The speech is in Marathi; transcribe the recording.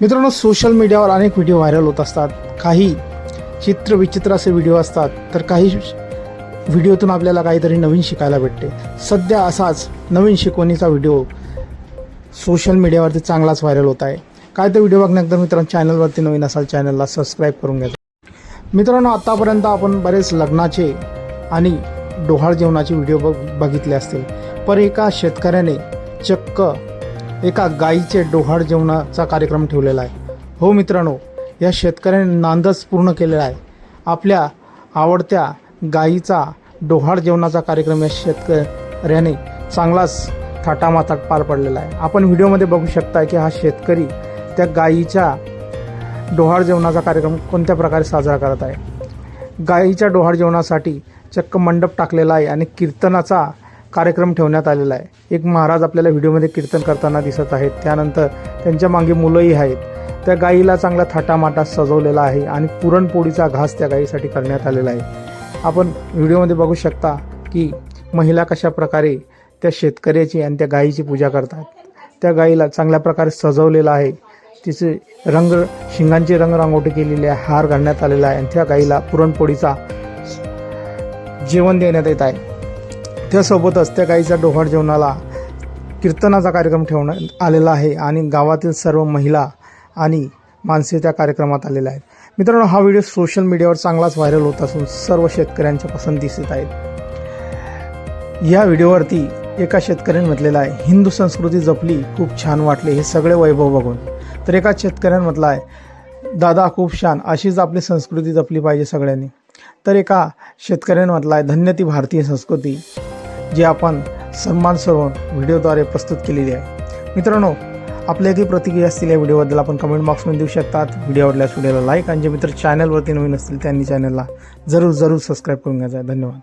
मित्रांनो सोशल मीडियावर अनेक व्हिडिओ व्हायरल होत असतात. काही चित्र विचित्र असे व्हिडिओ असतात तर काही व्हिडिओतून आपल्याला काहीतरी नवीन शिकायला भेटते. सध्या असाच नवीन शिकवणीचा व्हिडिओ सोशल मीडियावरती चांगलाच व्हायरल होत आहे. काय तर व्हिडिओ बघण्याकरता मित्रांनो चॅनलवरती नवीन असाल चॅनलला सबस्क्राईब करून घ्या. मित्रांनो आत्तापर्यंत आपण बरेच लग्नाचे आणि डोहाळ जेवणाचे व्हिडिओ बघ बघितले असतील. पर एका शेतकऱ्याने चक्क एका गाईचे डोहाळ जेवणाचा कार्यक्रम ठेवलेला आहे. हो मित्रांनो या शेतकऱ्याने नांदच पूर्ण केलेला आहे. आपल्या आवडत्या गाईचा डोहाळ जेवणाचा कार्यक्रम या शेतकऱ्याने चांगलाच थाटामाथाट पार पडलेला आहे. आपण व्हिडिओमध्ये बघू शकता की हा शेतकरी त्या गाईच्या डोहाळ जेवणाचा कार्यक्रम कोणत्या प्रकारे साजरा करत आहे. गाईच्या डोहाळ जेवणासाठी चक्क मंडप टाकलेला आहे आणि कीर्तनाचा कार्यक्रम ठेवण्यात आलेला आहे. एक महाराज आपल्याला व्हिडिओमध्ये कीर्तन करताना दिसत आहेत. त्यानंतर त्यांच्या मागे मुलंही आहेत. त्या गाईला चांगला थाटामाटा सजवलेला आहे आणि पुरणपोळीचा घास त्या गाईसाठी करण्यात आलेला आहे. आपण व्हिडिओमध्ये बघू शकता की महिला कशा प्रकारे त्या शेतकऱ्याची आणि त्या गाईची पूजा करतात. त्या गाईला चांगल्या प्रकारे सजवलेलं आहे. तिचे रंग शिंगांची रंगरांगोटी केलेली आहे. हार घालण्यात आलेला आहे आणि त्या गाईला पुरणपोळीचा जेवण देण्यात येत आहे. त्यासोबतच त्या गाईच्या डोहाळ जेवणाला कीर्तनाचा कार्यक्रम ठेवण्यात आलेला आहे आणि गावातील सर्व महिला आणि माणसे त्या कार्यक्रमात आलेल्या आहेत. मित्रांनो हा व्हिडिओ सोशल मीडियावर चांगलाच व्हायरल होत असून सर्व शेतकऱ्यांच्या पसंतीस येत आहेत या व्हिडिओवरती एका शेतकऱ्याने म्हटलेलं आहे. हिंदू संस्कृती जपली खूप छान वाटले. हे सगळे वैभव बघून. तर एका शेतकऱ्याने म्हटलं आहे. दादा खूप छान. अशीच आपली संस्कृती जपली पाहिजे सगळ्यांनी. तर एका शेतकऱ्याने म्हटलं आहे. धन्य ती भारतीय संस्कृती. जी आपण सन्मान सरून व्हिडिओद्वारे प्रस्तुत केलेली आहे. मित्रांनो आपल्या काही प्रतिक्रिया असतील या व्हिडिओबद्दल आपण कमेंट बॉक्समध्ये देऊ शकतात. व्हिडिओ आवडल्यास व्हिडिओला लाईक आणि जे मित्र चॅनलवरती नवीन असतील त्यांनी चॅनलला जरूर जरूर सबस्क्राईब करून घ्यायचा धन्यवाद.